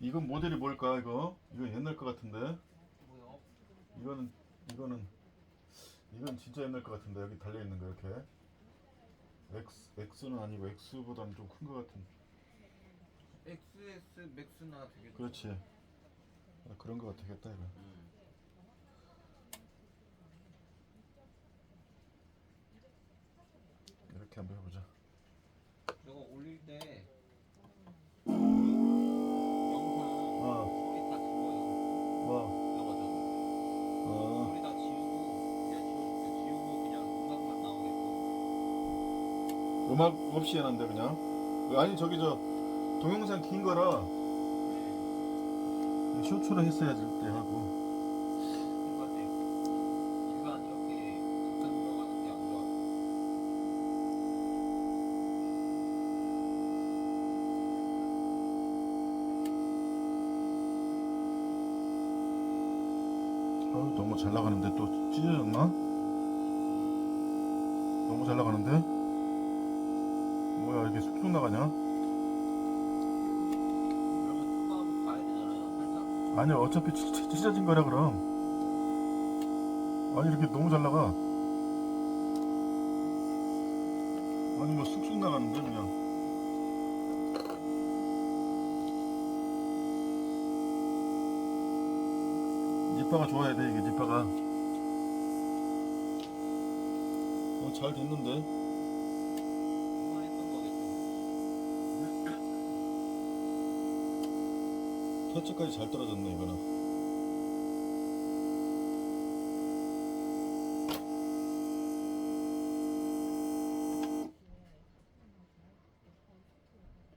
이건 모델이 뭘까 이거? 이거 옛날 거 같은데. 이거는 이거는 이건 진짜 옛날 거 같은데 여기 달려 있는 거 이렇게. X X는 아니고 X보다는 좀큰거 같은. XS 맥스나 되게 그렇지. 아, 그런 거 같겠다 이거. 음. 이렇게 한번 해보자. 내가 올릴 때 음악 없이 해놨는데 그냥. 아니 저기 저 동영상 긴 거라 쇼츠로 했어야 될 때 하고. 어, 너무 잘 나가는데 또 찢어졌나? 너무 잘 나가는데? 뭐야 이게 쑥쑥 나가냐? 아니 어차피 찢어진 거라 그럼. 아니 이렇게 너무 잘 나가. 아니 뭐 쑥쑥 나가는데 그냥. 니빠가 좋아야 돼 이게 니빠가. 어, 잘 됐는데 터치까지 잘 떨어졌네 이거는